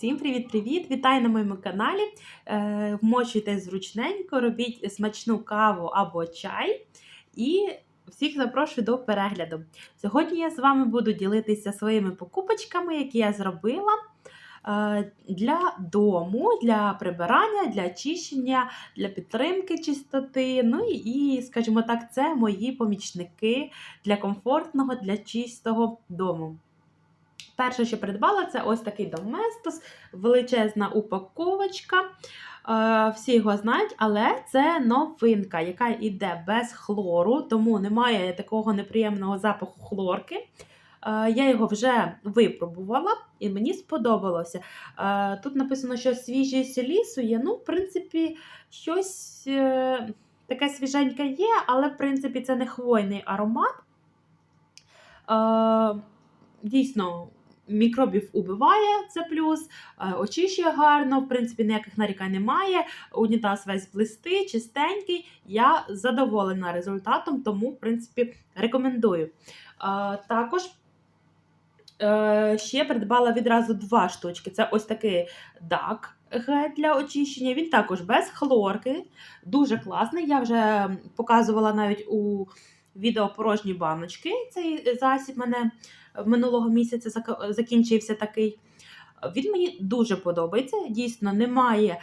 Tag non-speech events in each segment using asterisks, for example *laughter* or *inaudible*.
Всім привіт-привіт! Вітаю на моєму каналі. Е, Вмочуйте зручненько, робіть смачну каву або чай. І всіх запрошую до перегляду. Сьогодні я з вами буду ділитися своїми покупочками, які я зробила е, для дому, для прибирання, для очищення, для підтримки чистоти. Ну і, скажімо так, це мої помічники для комфортного, для чистого дому. Перше, що придбала, це ось такий доместос, величезна упаковочка. Е, Всі його знають, але це новинка, яка йде без хлору, тому немає такого неприємного запаху хлорки. Е, Я його вже випробувала і мені сподобалося. Е, Тут написано, що свіжість лісу є. Ну, в принципі, щось таке свіженьке є, але в принципі це не хвойний аромат. Дійсно, мікробів убиває, це плюс, е, очищує гарно, в принципі, ніяких нарікань немає. Унітаз весь блистий, чистенький. Я задоволена результатом, тому, в принципі, рекомендую. Е, Також е, ще придбала відразу два штучки. Це ось такий дак гель для очищення. Він також без хлорки, дуже класний. Я вже показувала навіть у відео порожні баночки. Цей засіб мене минулого місяця закінчився такий. Він мені дуже подобається. Дійсно, немає е,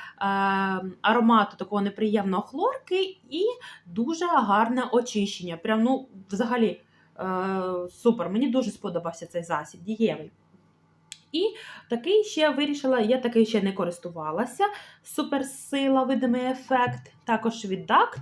аромату такого неприємного хлорки і дуже гарне очищення. Прям, ну, взагалі, е, супер. Мені дуже сподобався цей засіб, дієвий. І такий ще вирішила, я такий ще не користувалася. Суперсила, видимий ефект, також від Dact.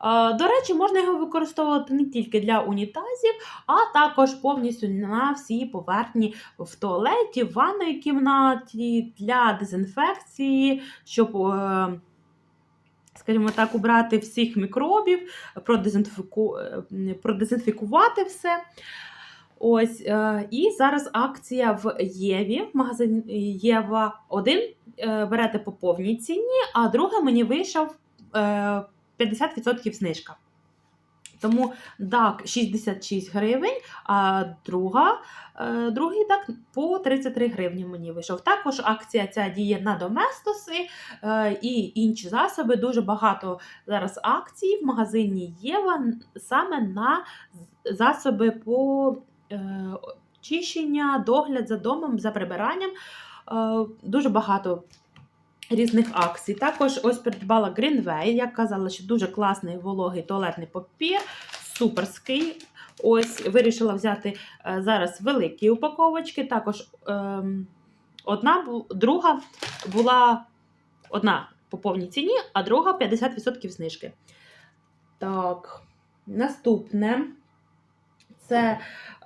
Е, До речі, можна його використовувати не тільки для унітазів, а також повністю на всій поверхні в туалеті, в ванної кімнаті для дезінфекції, щоб, е, скажімо так, убрати всіх мікробів, продезінфіку... е, продезінфікувати все. Ось, і зараз акція в Єві, в магазині Єва 1. Е, берете по повній ціні, а друга мені вийшов 50% знижка. Тому DAC 66 гривень, а друга, е, другий DAC по 33 гривні мені вийшов. Також акція ця діє на доместоси е, і інші засоби. Дуже багато зараз акцій в магазині Єва саме на засоби по е, очищення, догляд за домом, за прибиранням. Дуже багато різних акцій. Також ось придбала Greenway. Я казала, що дуже класний вологий туалетний папір, суперський. Ось вирішила взяти е, зараз великі упаковочки. Також ем, одна, друга була одна по повній ціні, а друга 50% знижки. Так, наступне. Це,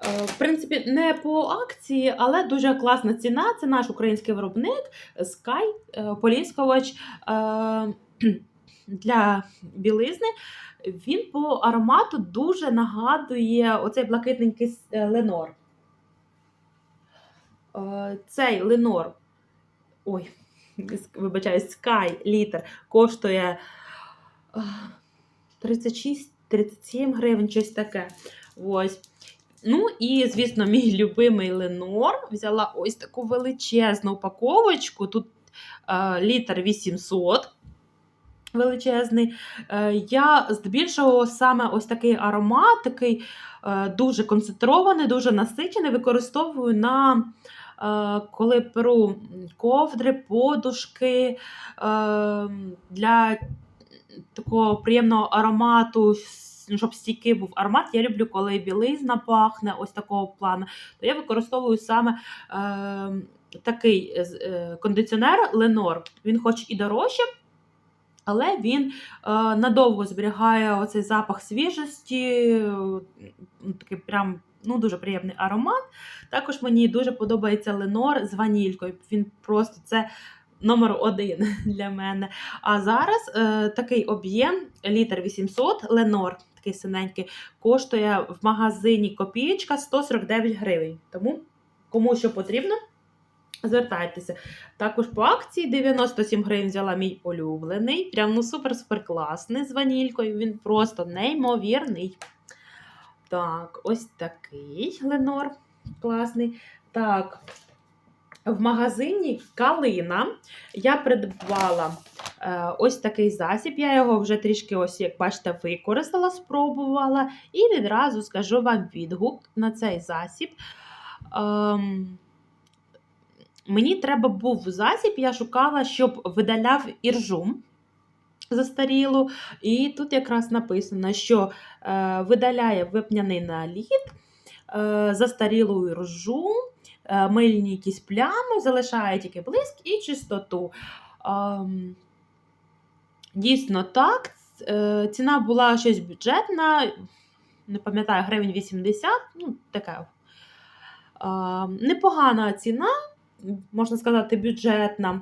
е, в принципі, не по акції, але дуже класна ціна. Це наш український виробник Sky е, поліскувач е, *clears throat* для білизни. Він по аромату дуже нагадує оцей блакитненький Ленор. Цей Ленор, ой, вибачаюсь, Sky літр коштує е, 36-37 гривень, щось таке. Ось. Ну і, звісно, *laughs* мій любимий Ленор. Взяла ось таку величезну упаковочку. Тут е, літр 800 величезний. Е, я здебільшого саме ось такий аромат, такий е, дуже концентрований, дуже насичений, використовую на. е, Коли перу ковдри, подушки е, для такого приємного аромату, с- щоб стійкий був аромат. Я люблю, коли білизна пахне ось такого плану. То я використовую саме е, такий е, кондиціонер Ленор. Він хоч і дорожче, але він е, надовго зберігає оцей запах свіжості, такий прям ну, дуже приємний аромат. Також мені дуже подобається Ленор з ванількою. Він просто це номер один *laughs* для мене. А зараз е, такий об'єм літр 800 Ленор, такий синенький, коштує в магазині копієчка 149 гривень. Тому кому що потрібно. Звертайтеся. Також по акції 97 гривень взяла мій улюблений. Прям ну супер-супер класний з ванількою. Він просто неймовірний. Так, ось такий Ленор класний. Так, в магазині Калина я придбала ось такий засіб. Я його вже трішки, ось, як бачите, використала, спробувала. І відразу скажу вам відгук на цей засіб. Ем, мені треба був засіб, я шукала, щоб видаляв іржу застарілу. І тут якраз написано, що е, видаляє випняний наліт, е, застарілу іржу, е, мильні якісь плями, залишає тільки блиск і чистоту. Ем, Дійсно так. Е, Ціна була щось бюджетна, не пам'ятаю, гривень 80, ну, така. Ем, Непогана ціна, можна сказати, бюджетна.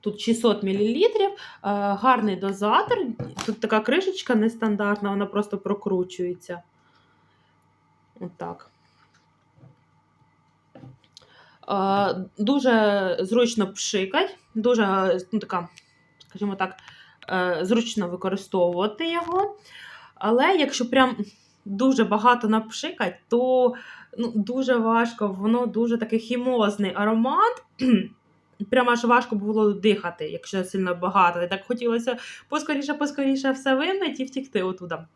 Тут 600 мл, е, гарний дозатор. Тут така кришечка нестандартна, вона просто прокручується. Отак. Е, Дуже зручно пшикать, дуже ну, така, скажімо так, е, зручно використовувати його. Але якщо прям дуже багато напшикать, то ну, дуже важко, воно дуже такий хімозний аромат. *clears throat* Прямо аж важко було дихати, якщо сильно багато. І так хотілося поскоріше, поскоріше все вимити і втікти отуда.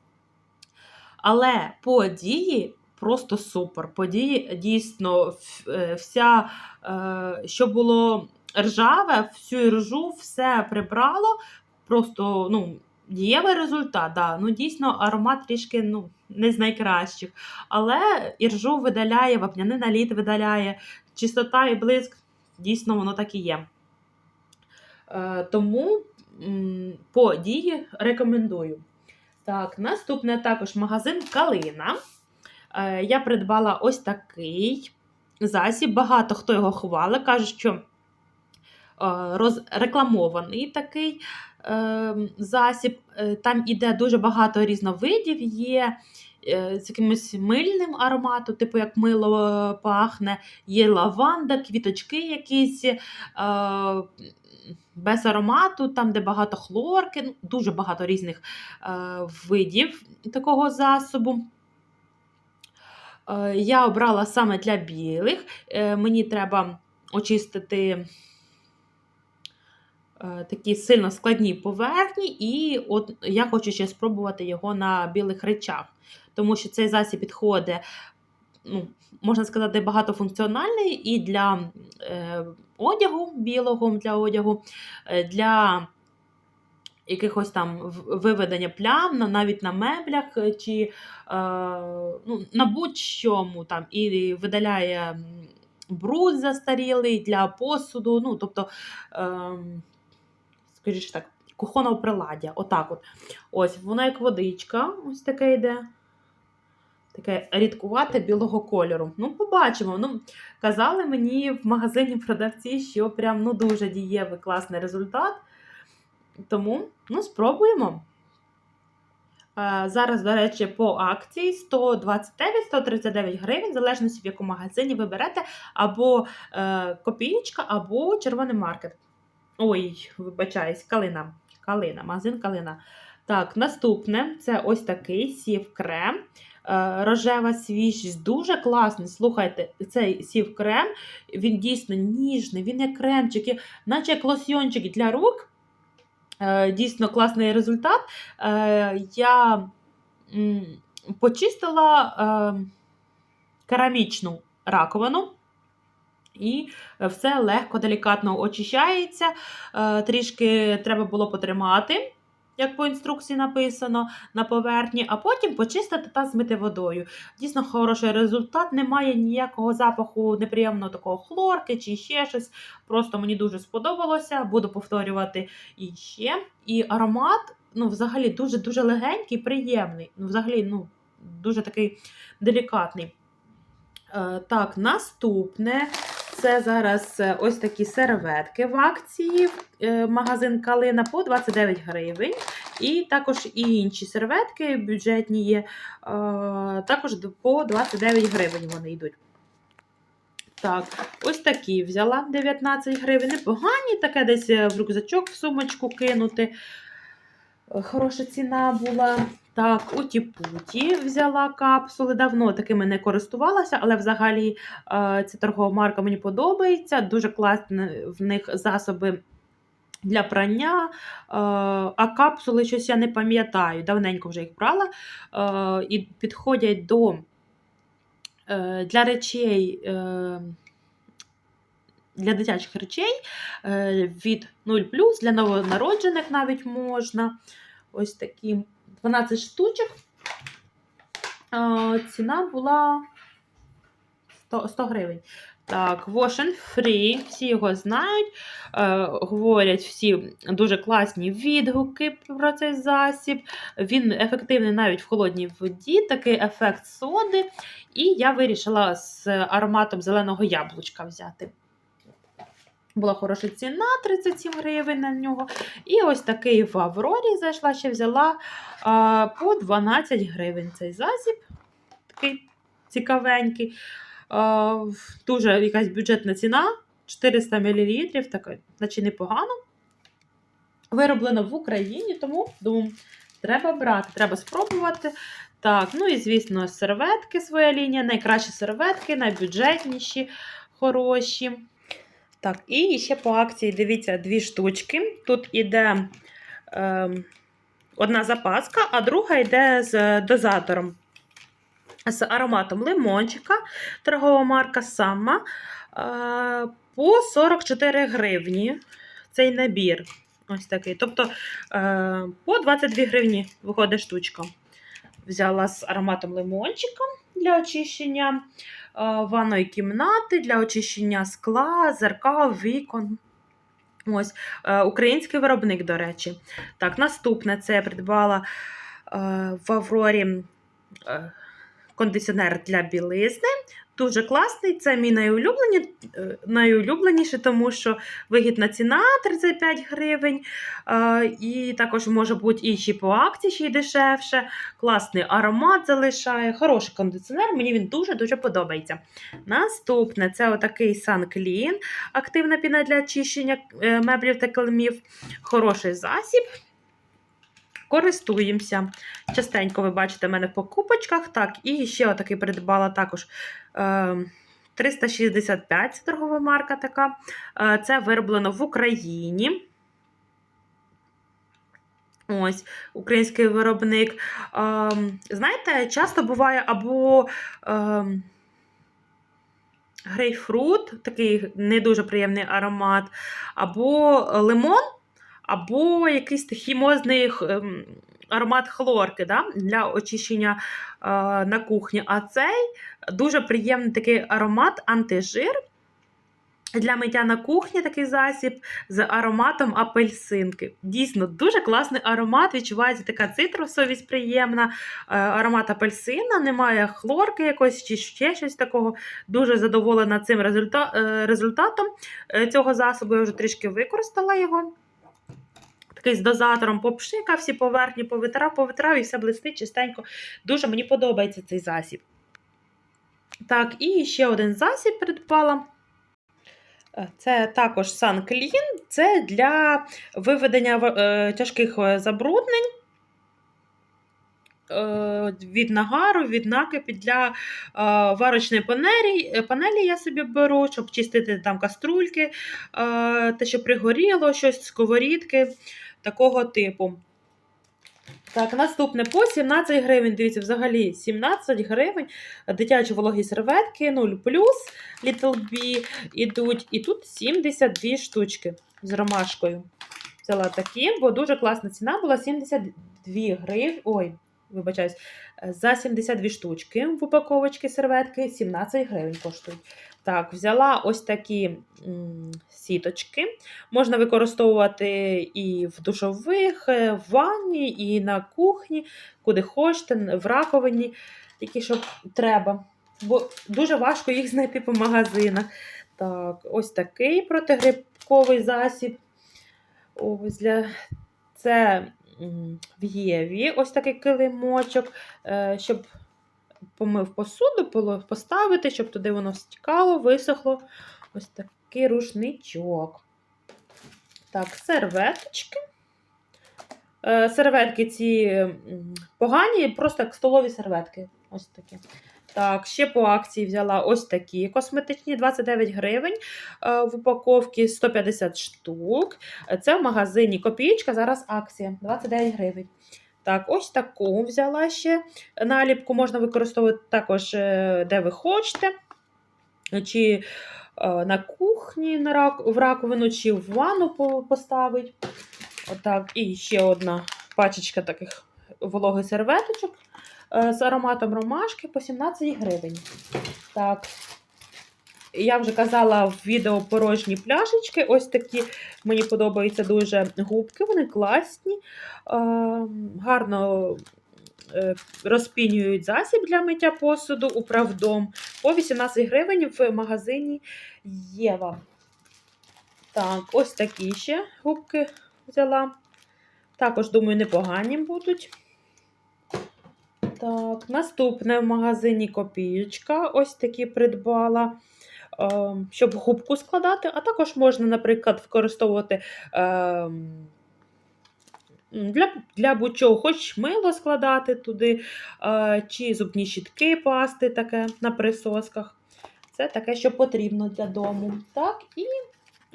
Але події просто супер. Події дійсно е, вся, е, що було ржаве, всю ржу, все прибрало. Просто ну, дієвий результат. Да. Ну, дійсно, аромат трішки ну, не з найкращих. Але іржу видаляє, вапняний наліт видаляє, чистота і блиск дійсно воно так і є. Е, тому по дії рекомендую. Так, наступне також магазин Калина. Е, я придбала ось такий засіб. Багато хто його хвалить, каже, що розрекламований такий е, засіб. Е, Там іде дуже багато різновидів, є е, з якимось мильним ароматом, типу як мило е, пахне, є лаванда, квіточки якісь. Е, без аромату, там, де багато хлорки, ну, дуже багато різних е, видів такого засобу. Е, я обрала саме для білих. Е, мені треба очистити е, такі сильно складні поверхні, і от я хочу ще спробувати його на білих речах, тому що цей засіб підходить, ну, можна сказати, багатофункціональний і для е, одягу, білого для одягу, е, для якихось там виведення плям, навіть на меблях е, чи е, ну, на будь-чому там і видаляє бруд застарілий для посуду. Ну, тобто, ем, скоріше так, кухонного приладдя. Отак от. Ось, воно як водичка, ось таке йде. Таке рідкувате білого кольору. Ну, побачимо. Ну, казали мені в магазині продавці, що прям ну, дуже дієвий класний результат. Тому ну, спробуємо. Е, Зараз, до речі, по акції 129-139 гривень, в залежності в якому магазині ви берете, або е, копієчка, або червоний маркет. Ой, вибачаюсь, калина. Калина, магазин калина. Так, наступне це ось такий сів крем. Е, Рожева свіжість, дуже класний. Слухайте, цей сів крем, він дійсно ніжний, він як кремчик, наче як лосьйончик для рук. Е, Дійсно класний результат. Е, Я почистила керамічну раковину. І все легко, делікатно очищається. Е, Трішки треба було потримати, як по інструкції написано, на поверхні, а потім почистити та змити водою. Дійсно хороший результат, немає ніякого запаху неприємного такого хлорки чи ще щось. Просто мені дуже сподобалося, буду повторювати і ще. І аромат, ну, взагалі, дуже-дуже легенький, приємний. Ну, взагалі, ну, дуже такий делікатний. Е, так, наступне. Це зараз е, ось такі серветки в акції. е, Магазин Калина по 29 гривень. І також і інші серветки бюджетні є. е, Також по 29 гривень вони йдуть. Так, ось такі взяла 19 гривень. Непогані, таке десь в рюкзачок, в сумочку кинути. Хороша ціна була. Так, у Тіпуті взяла капсули. Давно такими не користувалася, але взагалі е, ця торгова марка мені подобається. Дуже класні в них засоби для прання. Е, а капсули щось я не пам'ятаю. Давненько вже їх брала. Е, і підходять до для речей. Для дитячих речей від 0 для новонароджених навіть можна. Ось такі 12 штучок. Ціна була 100, 100 гривень. Так, Wash and Free, всі його знають. Е, говорять всі дуже класні відгуки про цей засіб. Він ефективний навіть в холодній воді, такий ефект соди. І я вирішила з ароматом зеленого яблучка взяти. Була хороша ціна, 37 гривень на нього. І ось такий в Аврорі зайшла, ще взяла а, по 12 гривень цей засіб. Такий цікавенький. А, дуже якась бюджетна ціна. 400 мл, така, наче непогано. Вироблено в Україні, тому думаю, треба брати, треба спробувати. Так, ну і, звісно, серветки своя лінія. Найкращі серветки, найбюджетніші, хороші. Так, і ще по акції, дивіться, дві штучки. Тут іде е, одна запаска, а друга йде з дозатором. З ароматом лимончика, торгова марка Сама. Е, по 44 гривні цей набір. Ось такий. Тобто е, по 22 гривні виходить штучка. Взяла з ароматом лимончика для очищення ванної кімнати для очищення скла, зеркал, вікон. Ось, е, Український виробник, до речі. Так, наступне це я придбала е, в Аврорі е, кондиціонер для білизни. Дуже класний, це мій найулюблені, найулюбленіший, тому що вигідна ціна 35 гривень. І також може бути і по акції, ще й дешевше. Класний аромат залишає. Хороший кондиціонер, мені він дуже-дуже подобається. Наступне це отакий SunClean, активна піна для очищення е, меблів та килимів. Хороший засіб. Користуємося. Частенько ви бачите мене в покупочках. Так, і ще отакий придбала також. 365 ем, це торгова марка така. Е, це вироблено в Україні. Ось, український виробник. Ем, знаєте, часто буває або ем, грейпфрут, такий не дуже приємний аромат, або лимон, або якийсь хімозний ем, аромат хлорки да, для очищення е, на кухні. А цей дуже приємний такий аромат антижир. Для миття на кухні такий засіб з ароматом апельсинки. Дійсно, дуже класний аромат. Відчувається така цитрусовість приємна. Е, аромат апельсина, немає хлорки якось чи ще щось такого. Дуже задоволена цим е, результатом е, цього засобу. Я вже трішки використала його. Такий з дозатором попшикав, всі поверхні повитрав, повитрав і все блистить чистенько. Дуже мені подобається цей засіб. Так, і ще один засіб придбала. Е, це також SunClean, це для виведення е, тяжких е, забруднень від нагару, від накипі для варочної панелі. Панелі я собі беру, щоб чистити там каструльки, те, що пригоріло, щось сковорідки такого типу. Так, наступне по 17 гривень. Дивіться, взагалі 17 гривень. Дитячі вологі серветки 0 Little B ідуть. І тут 72 штучки з ромашкою. Взяла такі, бо дуже класна ціна була 72 гривні. Ой, вибачаюсь, за 72 штучки в упаковочці серветки 17 гривень коштують. Так, взяла ось такі м, сіточки. Можна використовувати і в душових, е, в ванні, і на кухні, куди хочете, в раковині, які щоб треба. Бо дуже важко їх знайти по магазинах. Так, Ось такий протигрибковий засіб. Ось для... Це в Єві ось такий килимочок, е, щоб помив посуду, поставити, щоб туди воно стікало, висохло. Ось такий рушничок. Так, серветочки. Е, Серветки ці погані, просто як столові серветки. Ось такі. Так, ще по акції взяла ось такі косметичні 29 гривень е, в упаковці 150 штук. Це в магазині Копієчка, зараз акція 29 гривень. Так, ось таку взяла ще наліпку. Можна використовувати також, е, де ви хочете. Чи е, на кухні на рак, в раковину, чи в ванну поставить. Отак. І ще одна пачечка таких вологих серветочок з ароматом ромашки по 17 гривень. Так. Я вже казала в відео порожні пляшечки. Ось такі мені подобаються дуже губки, вони класні, е, гарно е, розпінюють засіб для миття посуду управдом по 18 гривень в магазині Єва. Так, ось такі ще губки взяла. Також, думаю, непогані будуть. Так, наступне в магазині Копієчка. Ось такі придбала, е, щоб губку складати, а також можна, наприклад, використовувати е, для, для будь-чого, хоч мило складати туди, е, чи зубні щітки пасти таке на присосках. Це таке, що потрібно для дому. Так, і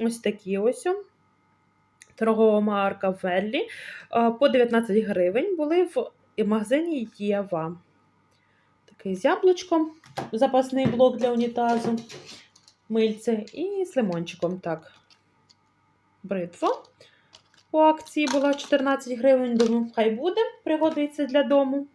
ось такі ось. Торгова марка Веллі по 19 гривень були в магазині Єва. Такий з яблучком, запасний блок для унітазу, мильце і з лимончиком. Так. Бритва. По акції була 14 гривень, думаю, хай буде, пригодиться для дому.